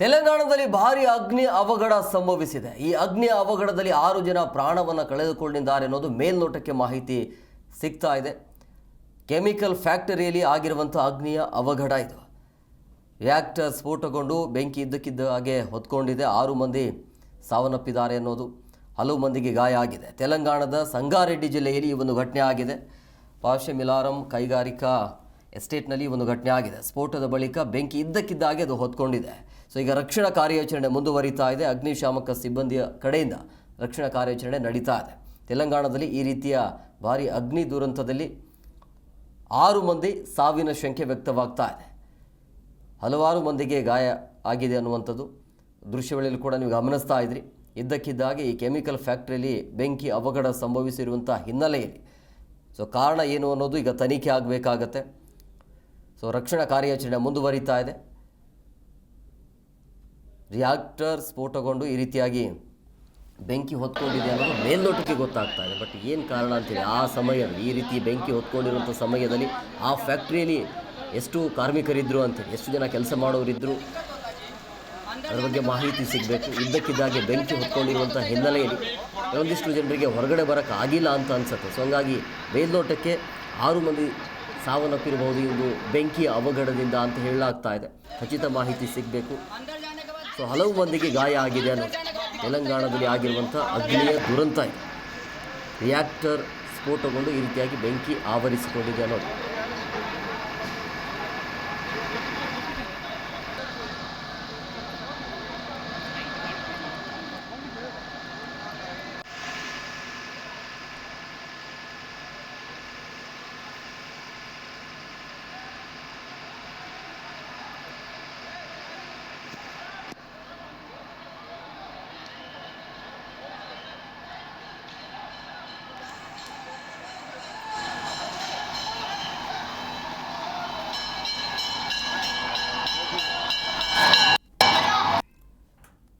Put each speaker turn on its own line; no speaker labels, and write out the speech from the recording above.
ತೆಲಂಗಾಣದಲ್ಲಿ ಭಾರಿ ಅಗ್ನಿ ಅವಘಡ ಸಂಭವಿಸಿದೆ. ಈ ಅಗ್ನಿ ಅವಘಡದಲ್ಲಿ ಆರು ಜನ ಪ್ರಾಣವನ್ನು ಕಳೆದುಕೊಂಡಿದ್ದಾರೆ ಅನ್ನೋದು ಮೇಲ್ನೋಟಕ್ಕೆ ಮಾಹಿತಿ ಸಿಗ್ತಾ ಇದೆ. ಕೆಮಿಕಲ್ ಫ್ಯಾಕ್ಟರಿಯಲ್ಲಿ ಆಗಿರುವಂಥ ಅಗ್ನಿಯ ಅವಘಡ ಇದು. ರಿಯಾಕ್ಟರ್ ಸ್ಫೋಟಗೊಂಡು ಬೆಂಕಿ ಇದ್ದಕ್ಕಿದ್ದ ಹಾಗೆ ಹೊತ್ಕೊಂಡಿದೆ. ಆರು ಮಂದಿ ಸಾವನ್ನಪ್ಪಿದ್ದಾರೆ ಅನ್ನೋದು ಹಲವು ಮಂದಿಗೆ ಗಾಯ ಆಗಿದೆ. ತೆಲಂಗಾಣದ ಸಂಗಾರೆಡ್ಡಿ ಜಿಲ್ಲೆಯಲ್ಲಿ ಈ ಒಂದು ಘಟನೆ ಆಗಿದೆ. ಪಾಶೆ ಮಿಲಾರಂ ಕೈಗಾರಿಕಾ ಎಸ್ಟೇಟ್ನಲ್ಲಿ ಒಂದು ಘಟನೆ ಆಗಿದೆ. ಸ್ಫೋಟದ ಬಳಿಕ ಬೆಂಕಿ ಇದ್ದಕ್ಕಿದ್ದಾಗೆ ಅದು ಹೊತ್ಕೊಂಡಿದೆ. ಸೊ, ಈಗ ರಕ್ಷಣಾ ಕಾರ್ಯಾಚರಣೆ ಮುಂದುವರಿತಾ ಇದೆ. ಅಗ್ನಿಶಾಮಕ ಸಿಬ್ಬಂದಿಯ ಕಡೆಯಿಂದ ರಕ್ಷಣಾ ಕಾರ್ಯಾಚರಣೆ ನಡೀತಾ ಇದೆ. ತೆಲಂಗಾಣದಲ್ಲಿ ಈ ರೀತಿಯ ಭಾರಿ ಅಗ್ನಿ ದುರಂತದಲ್ಲಿ ಆರು ಮಂದಿ ಸಾವಿನ ಶಂಕೆ ವ್ಯಕ್ತವಾಗ್ತಾ ಇದೆ. ಹಲವಾರು ಮಂದಿಗೆ ಗಾಯ ಆಗಿದೆ ಅನ್ನುವಂಥದ್ದು ದೃಶ್ಯಗಳಲ್ಲಿ ಕೂಡ ನೀವು ಗಮನಿಸ್ತಾ ಇದ್ರಿ. ಇದ್ದಕ್ಕಿದ್ದಾಗೆ ಈ ಕೆಮಿಕಲ್ ಫ್ಯಾಕ್ಟ್ರಿಯಲ್ಲಿ ಬೆಂಕಿ ಅವಘಡ ಸಂಭವಿಸಿರುವಂಥ ಹಿನ್ನೆಲೆಯಲ್ಲಿ. ಸೊ, ಕಾರಣ ಏನು ಅನ್ನೋದು ಈಗ ತನಿಖೆ ಆಗಬೇಕಾಗತ್ತೆ. ಸೊ ರಕ್ಷಣಾ ಕಾರ್ಯಾಚರಣೆ ಮುಂದುವರಿತಾ ಇದೆ. ರಿಯಾಕ್ಟರ್ ಸ್ಫೋಟಗೊಂಡು ಈ ರೀತಿಯಾಗಿ ಬೆಂಕಿ ಹೊತ್ಕೊಂಡಿದೆ ಅನ್ನೋದು ಮೇಲ್ನೋಟಕ್ಕೆ ಗೊತ್ತಾಗ್ತಾ ಇದೆ. ಬಟ್ ಏನು ಕಾರಣ ಅಂತೇಳಿ ಆ ಸಮಯದಲ್ಲಿ, ಈ ರೀತಿ ಬೆಂಕಿ ಹೊತ್ಕೊಂಡಿರುವಂಥ ಸಮಯದಲ್ಲಿ ಆ ಫ್ಯಾಕ್ಟ್ರಿಯಲ್ಲಿ ಎಷ್ಟು ಕಾರ್ಮಿಕರಿದ್ದರು ಅಂತೇಳಿ ಎಷ್ಟು ಜನ ಕೆಲಸ ಮಾಡೋರಿದ್ದರು ಅದರ ಬಗ್ಗೆ ಮಾಹಿತಿ ಸಿಗಬೇಕು. ಇದ್ದಕ್ಕಿದ್ದಾಗೆ ಬೆಂಕಿ ಹೊತ್ಕೊಂಡಿರುವಂಥ ಹಿನ್ನೆಲೆಯಲ್ಲಿ ಒಂದಿಷ್ಟು ಜನರಿಗೆ ಹೊರಗಡೆ ಬರೋಕ್ಕಾಗಿಲ್ಲ ಅಂತ ಅನ್ಸುತ್ತೆ. ಸೊ ಹಂಗಾಗಿ ಮೇಲ್ನೋಟಕ್ಕೆ ಆರು ಮಂದಿ ಸಾವನ್ನಪ್ಪಿರಬಹುದು ಇದು ಬೆಂಕಿಯ ಅವಘಡದಿಂದ ಅಂತ ಹೇಳಲಾಗ್ತಾ ಇದೆ. ಖಚಿತ ಮಾಹಿತಿ ಸಿಗಬೇಕು. ಸೊ, ಹಲವು ಮಂದಿಗೆ ಗಾಯ ಆಗಿದೆ ಅನ್ನೋ ತೆಲಂಗಾಣದಲ್ಲಿ ಆಗಿರುವಂಥ ಅಗ್ನಿಯ ದುರಂತ ಇದೆ. ರಿಯಾಕ್ಟರ್ ಸ್ಫೋಟಗೊಂಡು ಈ ರೀತಿಯಾಗಿ ಬೆಂಕಿ ಆವರಿಸಿಕೊಂಡಿದೆ ಅನ್ನೋದು.